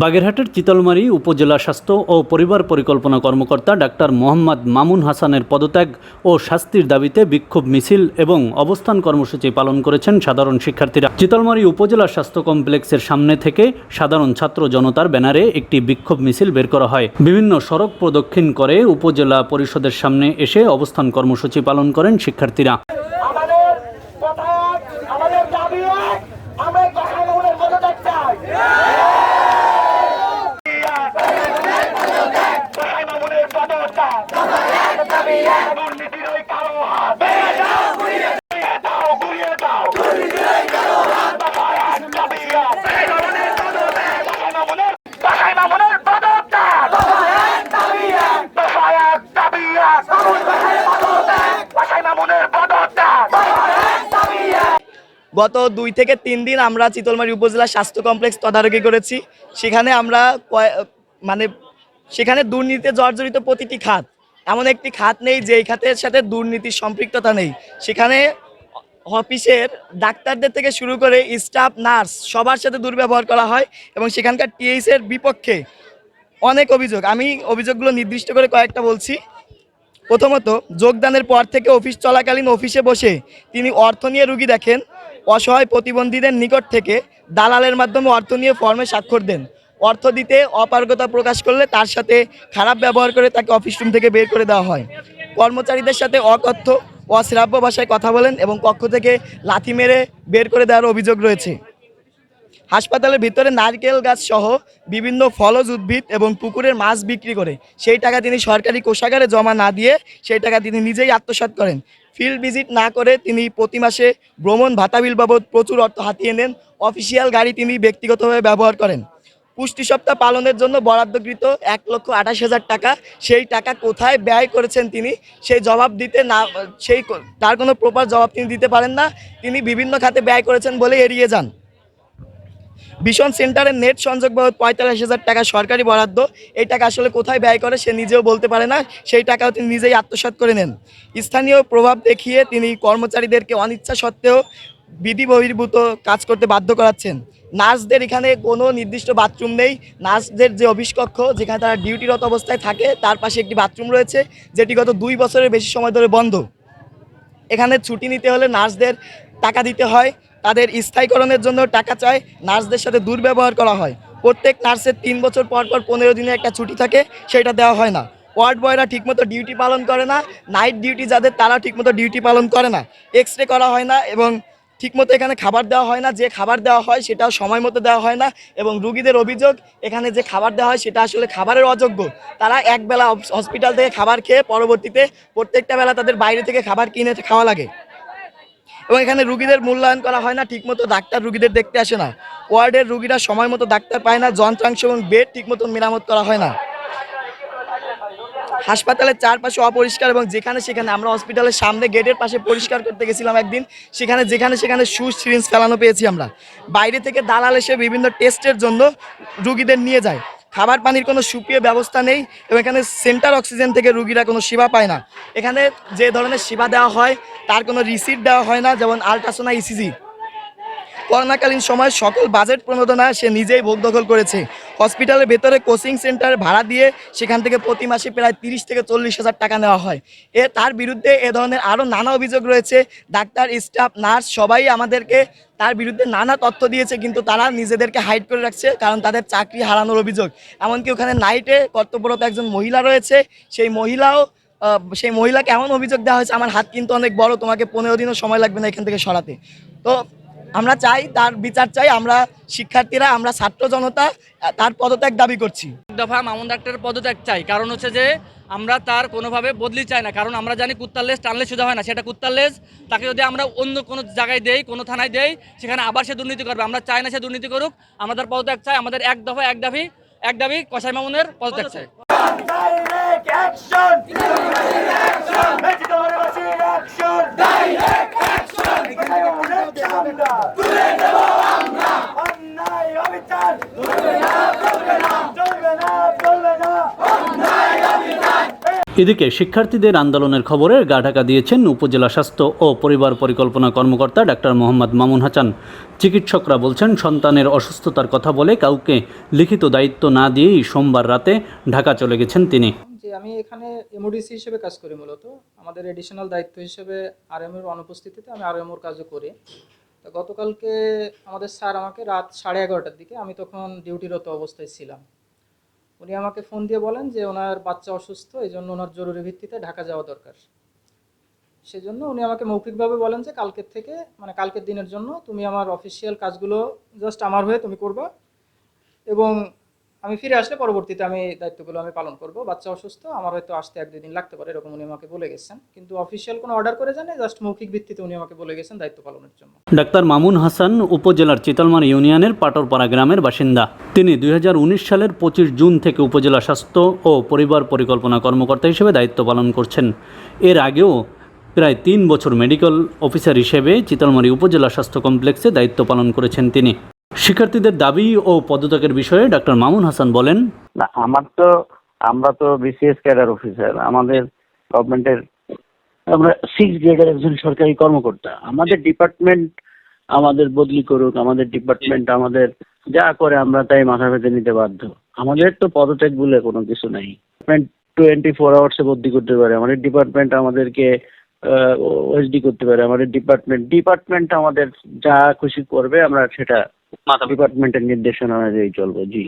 বাগেরহাটের চিতলমারি উপজেলা স্বাস্থ্য ও পরিবার পরিকল্পনা কর্মকর্তা ডাক্তার মোহাম্মদ মামুন হাসানের পদত্যাগ ও শাস্তির দাবিতে বিক্ষোভ মিছিল এবং অবস্থান কর্মসূচি পালন করেছেন সাধারণ শিক্ষার্থীরা। চিতলমারি উপজেলা স্বাস্থ্য কমপ্লেক্সের সামনে থেকে সাধারণ ছাত্র জনতার ব্যানারে একটি বিক্ষোভ মিছিল বের করা হয়। বিভিন্ন সড়ক প্রদক্ষিণ করে উপজেলা পরিষদের সামনে এসে অবস্থান কর্মসূচি পালন করেন শিক্ষার্থীরা আমাদের কথা আমাদের দাবি এক, আমরা কখনো মনের পদত্যাগ চাই কখনো মনের পদত্যাগ। গত দুই থেকে তিন দিন আমরা চিতলমারি উপজেলা স্বাস্থ্য কমপ্লেক্স তদারকি করেছি। সেখানে আমরা মানে সেখানে দুর্নীতিতে জর্জরিত প্রতিটি খাত। এমন একটি খাত নেই যেই খাতের সাথে দুর্নীতির সম্পৃক্ততা নেই। সেখানে অফিসের ডাক্তারদের থেকে শুরু করে স্টাফ, নার্স সবার সাথে দুর্ব্যবহার করা হয় এবং সেখানকার টিএইচ এর বিপক্ষে অনেক অভিযোগ। আমি অভিযোগগুলো নির্দিষ্ট করে কয়েকটা বলছি। প্রথমত, যোগদানের পর থেকে অফিস চলাকালীন অফিসে বসে তিনি অর্থ নিয়ে রুগী দেখেন, অসহায় প্রতিবন্ধীদের নিকট থেকে দালালের মাধ্যমে অর্থ নিয়ে ফর্মে স্বাক্ষর দেন। অর্থ দিতে অপারগতা প্রকাশ করলে তার সাথে খারাপ ব্যবহার করে তাকে অফিস রুম থেকে বের করে দেওয়া হয়। কর্মচারীদের সাথে অকথ্য, অশ্রাব্য ভাষায় কথা বলেন এবং কক্ষ থেকে লাথি মেরে বের করে দেওয়ার অভিযোগ রয়েছে। হাসপাতালের ভিতরে নারকেল গাছ সহ বিভিন্ন ফলজ উদ্ভিদ এবং পুকুরের মাছ বিক্রি করে। সেই টাকা তিনি সরকারি কোষাগারে জমা না দিয়ে সেই টাকা তিনি নিজেই আত্মসাৎ করেন। ফিল্ড ভিজিট না করে তিনি প্রতি মাসে ভ্রমণ ভাতা বিল বাবদ প্রচুর অর্থ হাতিয়ে নেন। অফিসিয়াল গাড়ি তিনি ব্যক্তিগতভাবে ব্যবহার করেন। পুষ্টি সপ্তাহ পালনের জন্য বরাদ্দকৃত এক লক্ষ আঠাশ হাজার টাকা। সেই টাকা কোথায় ব্যয় করেছেন তিনি? সেই জবাব দিতে না, সেই তার কোনো প্রপার জবাব তিনি দিতে পারেন না। তিনি বিভিন্ন খাতে ব্যয় করেছেন বলে এড়িয়ে যান। ভীষণ সেন্টারের নেট সংযোগ বাবদ পঁয়তাল্লিশ হাজার টাকা সরকারি বরাদ্দ। এই টাকা আসলে কোথায় ব্যয় করে সে নিজেও বলতে পারে না। সেই টাকাও তিনি নিজেই আত্মসাৎ করে নেন। স্থানীয় প্রভাব দেখিয়ে তিনি কর্মচারীদেরকে অনিচ্ছা সত্ত্বেও বিধি বহির্ভূত কাজ করতে বাধ্য করাচ্ছেন। নার্সদের এখানে কোনো নির্দিষ্ট বাথরুম নেই। নার্সদের যে অফিস কক্ষ যেখানে তারা ডিউটিরত অবস্থায় থাকে, তার পাশে একটি বাথরুম রয়েছে, যেটি গত দুই বছরের বেশি সময় ধরে বন্ধ। এখানে ছুটি নিতে হলে নার্সদের টাকা দিতে হয়। তাদের স্থায়ীকরণের জন্য টাকা চায়। নার্সদের সাথে দুর্ব্যবহার করা হয়। প্রত্যেক নার্সের তিন বছর পর পর পনেরো দিনে একটা ছুটি থাকে, সেটা দেওয়া হয় না। ওয়ার্ড বয়রা ঠিকমতো ডিউটি পালন করে না। নাইট ডিউটি যাদের তারা ঠিকমতো ডিউটি পালন করে না। এক্স রে করা হয় না এবং ঠিকমতো এখানে খাবার দেওয়া হয় না, যে খাবার দেওয়া হয় সেটাও সময় মতো দেওয়া হয় না এবং রুগীদের অভিযোগ, এখানে যে খাবার দেওয়া হয় সেটা আসলে খাবারের অযোগ্য। তারা একবেলা হসপিটাল থেকে খাবার খেয়ে পরবর্তীতে প্রত্যেকটা বেলা তাদের বাইরে থেকে খাবার কিনে খাওয়া লাগে। এবং এখানে রুগীদের মূল্যায়ন করা হয় না, ঠিকমতো ডাক্তার রুগীদের দেখতে আসে না। ওয়ার্ডের রুগীরা সময় মতো ডাক্তার পায় না, যন্ত্রাংশ এবং বেড ঠিকমতো মেরামত করা হয় না। হাসপাতালের চারপাশে অপরিষ্কার এবং যেখানে সেখানে আমরা হসপিটালের সামনে গেটের পাশে পরিষ্কার করতে গেছিলাম একদিন। সেখানে যেখানে সেখানে শু সিরিঞ্জ ফেলানো পেয়েছি আমরা। বাইরে থেকে দালাল এসে বিভিন্ন টেস্টের জন্য রুগীদের নিয়ে যায়। খাবার পানির কোনো সুপিয়ে ব্যবস্থা নেই এবং এখানে সেন্টার অক্সিজেন থেকে রুগীরা কোনো সেবা পায় না। এখানে যে ধরনের সেবা দেওয়া হয়, তার কোনো রিসিট দেওয়া হয় না, যেমন আলট্রাসোনা, ইসিজি। করোনাকালীন সময় সকল বাজেট প্রণোদনা সে নিজেই ভোগ দখল করেছে। হসপিটালের ভেতরে কোচিং সেন্টার ভাড়া দিয়ে সেখান থেকে প্রতি মাসে প্রায় তিরিশ থেকে চল্লিশ হাজার টাকা নেওয়া হয়। এ তার বিরুদ্ধে এ ধরনের আরও নানা অভিযোগ রয়েছে। ডাক্তার, স্টাফ, নার্স সবাই আমাদেরকে তার বিরুদ্ধে নানা তথ্য দিয়েছে, কিন্তু তারা নিজেদেরকে হাইড করে রাখছে কারণ তাদের চাকরি হারানোর অভিযোগ। এমনকি ওখানে নাইটে কর্তব্যরত একজন মহিলা রয়েছে। সেই মহিলাও সেই মহিলাকে এমন অভিযোগ দেওয়া হয়েছে, আমার হাত কিন্তু অনেক বড়, তোমাকে পনেরো দিনও সময় লাগবে না এখান থেকে সরাতে। তো আমরা চাই তার বিচার চাই আমরা শিক্ষার্থীরা আমরা ছাত্র জনতা তার পদত্যাগ দাবি করছি। দফা মামুন ডাক্তারের পদত্যাগ চাই কারণ হচ্ছে যে আমরা তার কোনোভাবে বদলি চাই না কারণ আমরা জানি কুত্তার লেজ টানলে সোজা হয় না সেটা কুত্তার লেজ তাকে যদি আমরা অন্য কোনো জায়গায় দেই কোনো থানায় দেই সেখানে আবার সে দুর্নীতি করবে। আমরা চাই না সে দুর্নীতি করুক আমাদের পদত্যাগ চাই আমাদের এক দফা এক দাবি এক দাবি কসাই মামুনের পদত্যাগ চাই Direct action! মেজিদরবাসীর action! তুলে নেব আমরা! অন্যায় অবিচার! চলবে না, চলবে না! এদিকে শিক্ষার্থীদের আন্দোলনের খবরে গা ঢাকা দিয়েছেন উপজেলা স্বাস্থ্য ও পরিবার পরিকল্পনা কর্মকর্তা ডাক্তার মোহাম্মদ মামুন হাসান। চিকিৎসকরা বলছেন, সন্তানের অসুস্থতার কথা বলে কাউকে লিখিত দায়িত্ব না দিয়েই সোমবার রাতে ঢাকা চলে গেছেন তিনি। যে আমি এখানে এমওডিসি হিসেবে কাজ করি মূলত। আমাদের এডিশনাল দায়িত্ব হিসেবে আরএমএর অনুপস্থিতিতে আমি আরএমওর কাজও করি। তো গতকালকে আমাদের স্যার আমাকে রাত সাড়ে এগারোটার দিকে, আমি তখন ডিউটিরত অবস্থায় ছিলাম। উনি আমাকে ফোন দিয়ে বলেন যে ওনার বাচ্চা অসুস্থ এই জন্য ওনার জরুরি ভিত্তিতে ঢাকা যাওয়া দরকার। সেজন্য উনি আমাকে মৌখিকভাবে বলেন যে কালকের থেকে মানে কালকের দিনের জন্য তুমি আমার অফিসিয়াল কাজগুলো জাস্ট আমার হয়ে তুমি করবা এবং আমি ফিরে আসলে পরবর্তীতে আমি দায়িত্বগুলো আমি পালন করব। বাচ্চা অসুস্থ, আমার হয়তো আসতে এক দুই দিন লাগতে পারে, এরকম উনি আমাকে বলে গেছেন। কিন্তু অফিসিয়াল কোনো অর্ডার করে জানে জাস্ট মৌখিক ভিত্তিতে উনি আমাকে বলে গেছেন দায়িত্ব পালনের জন্য। ডাক্তার মামুন হাসান উপজেলার চিতলমারি ইউনিয়নের পাটরপাড়া গ্রামের বাসিন্দা। তিনি দুই হাজার উনিশ সালের পঁচিশ জুন থেকে উপজেলা স্বাস্থ্য ও পরিবার পরিকল্পনা কর্মকর্তা হিসেবে দায়িত্ব পালন করছেন। এর আগেও প্রায় তিন বছর মেডিকেল অফিসার হিসেবে চিতলমারি উপজেলা স্বাস্থ্য কমপ্লেক্সে দায়িত্ব পালন করেছেন তিনি। শিক্ষার্থীদের দাবি ও পদত্যাগের বিষয়ে ডাক্তার মামুন হাসান বলেন, না, আমার তো, আমরা তো বিসিএস ক্যাডার অফিসার আমাদের গভর্নমেন্টের আমরা সিক্স গ্রেডের একজন সরকারি কর্মকর্তা। আমাদের ডিপার্টমেন্ট আমাদের বদলি করুক, আমাদের ডিপার্টমেন্ট আমাদের যা করে আমরা তাই মাথা পেতে নিতে বাধ্য। আমাদের তো পদত্যাগ বলে কোনো কিছু নাই। টোয়েন্টি ফোর আওয়ার্সে বদলি করতে পারে, আমাদের ডিপার্টমেন্ট আমাদেরকে ওএসডি করতে পারে, আমাদের ডিপার্টমেন্ট ডিপার্টমেন্ট আমাদের যা খুশি করবে আমরা সেটা ডিপার্টমেন্টের নির্দেশনা অনুযায়ী চলবো জি।